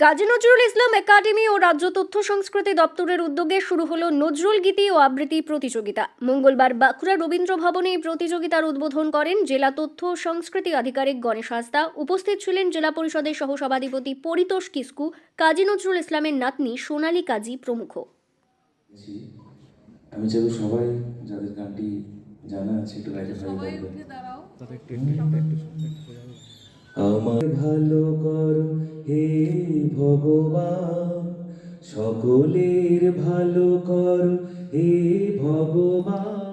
Kazi Nazrul Islam academy ও রাজ্য তথ্য সংস্কৃতি দপ্তরের উদ্যোগে শুরু হলো নজরুল গীতি ও আবৃত্তি প্রতিযোগিতা মঙ্গলবার বাঁকুড়া রবীন্দ্র ভবনে এই প্রতিযোগিতার উদ্বোধন করেন জেলা তথ্য সংস্কৃতি আধিকারিক গণেশ হাসদা উপস্থিত ছিলেন জেলা পরিষদের সহসভাধিপতি পরিতোষ কিস্কু কাজী নজরুল ইসলামের নাতনি সোনালী কাজী প্রমুখ আমি চাইব সবাই যাদের গানটি জানা আছে একটু গাইতে পারি আমার ভালো কর হে ভগবান। সকলের ভালো কর হে ভগবান।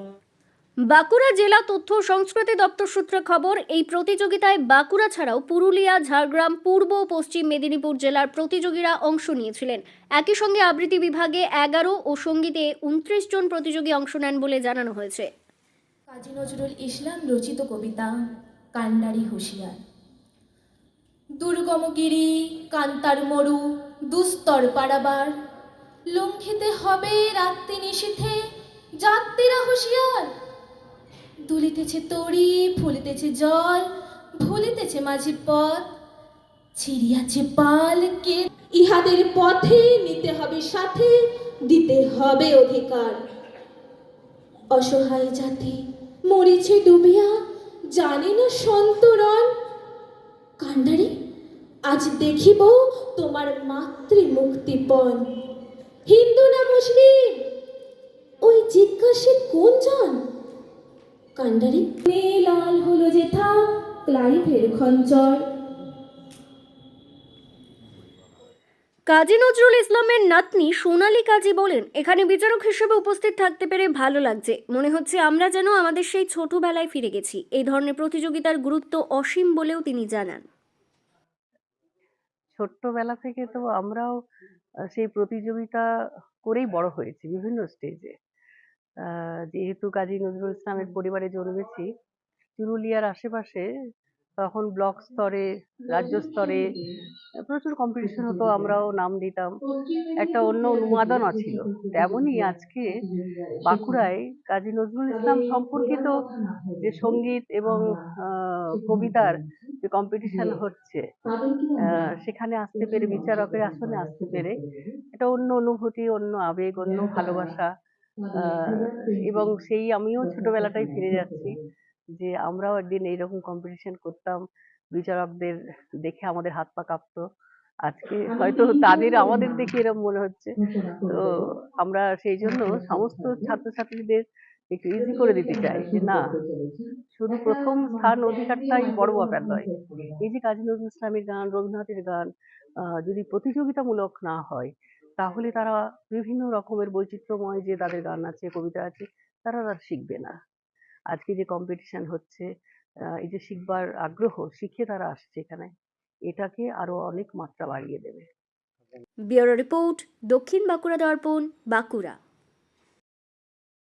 বাঁকুড়া জেলা তথ্য সংস্কৃতি দপ্তর সূত্রে খবর এই প্রতিযোগিতায় বাঁকুড়া ছাড়াও পুরুলিয়া ঝাড়গ্রাম পূর্ব ও পশ্চিম মেদিনীপুর জেলার প্রতিযোগীরা অংশ নিয়েছিলেন। একই সঙ্গে আবৃত্তি বিভাগে এগারো ও সঙ্গীতে উনত্রিশ জন প্রতিযোগী অংশ নেন বলে জানানো হয়েছে। কাজী নজরুল ইসলাম রচিত কবিতা কান্ডারি হুঁশিয়ার। দুর্গমগিরি কান্তার মরু দুস্তর পাড়াবার লঙ্ঘিতে হবে রাত্রি নিশীথে যাত্রীরা হুঁশিয়ার। দুলিতেছে তরি, ফুলিতেছে জল, ভুলিতেছে মাঝি পথ। ছিড়িয়াছে পাল, কে ইহাদের পথে নিতে হবে সাথে, দিতে হবে অধিকার। অসহায় জাতি মরিছে ডুবিয়া, জানে না সন্তরণ। কাণ্ডারি আজ দেখিব তোমার মাতৃ মুক্তিপণ হিন্দু না মুসলিম? ওই জিজ্ঞাসে কোন জন কাণ্ডারি নে লাল হলো যেথা ক্লাইভের খঞ্চর। কাজী নজরুল ইসলামের নাতনি সোনালী কাজী বলেন এখানে বিচারক হিসেবে উপস্থিত থাকতে পেরে ভালো লাগছে। মনে হচ্ছে আমরা যেন আমাদের সেই ছোটবেলায় ফিরে গেছি। এই ধরনের প্রতিযোগিতার গুরুত্ব অসীম বলেও তিনি জানান। ছোট্টবেলা থেকে তো আমরাও সেই প্রতিযোগিতা করেই বড় হয়েছি বিভিন্ন স্টেজে যেহেতু কাজী নজরুল ইসলামের পরিবারে জন্মেছি পুরুলিয়ার আশেপাশে তখন ব্লক স্তরে রাজ্য স্তরে প্রচুর কম্পিটিশন হতো আমরাও নাম দিতাম। একটা অন্য অনুমাদন ছিল তেমনই আজকে বাঁকুড়ায় কাজী নজরুল ইসলাম সম্পর্কিত যে সংগীত এবং আহ, কবিতার যে কম্পিটিশন হচ্ছে আহ, সেখানে আসতে পেরে বিচারকের আসনে আসতে পেরে এটা অন্য অনুভূতি অন্য আবেগ অন্য ভালোবাসা আহ, এবং সেই আমিও ছোটবেলাটাই ফিরে যাচ্ছি। যে আমরাও একদিন এইরকম কম্পিটিশন করতাম। বিচারকদের দেখে আমাদের হাত পা কাঁপতো। আজকে হয়তো তাদের আমাদের দেখে এরকম মনে হচ্ছে। তো আমরা সেই জন্য সমস্ত ছাত্রছাত্রীদের একটু ইজি করে দিতে চাই যে না, শুধু প্রথম স্থান অধিকারটাই বড় ব্যাপার নয়। এই যে কাজী নজরুল ইসলামের গান, রবীন্দ্রনাথের গান যদি প্রতিযোগিতামূলক না হয়, তাহলে তারা বিভিন্ন রকমের বৈচিত্র্যময় যে তাদের গান আছে, কবিতা আছে, তারা তার শিখবে না। আজকে যে কম্পিটিশন হচ্ছে এই যে শিখবার আগ্রহ, শিখে তারা আসছে এখানে। এটাকে আরও অনেক মাত্রা বাড়িয়ে দেবে। ব্যুরো রিপোর্ট, দক্ষিণ বাঁকুড়া দর্পণ, বাঁকুড়া।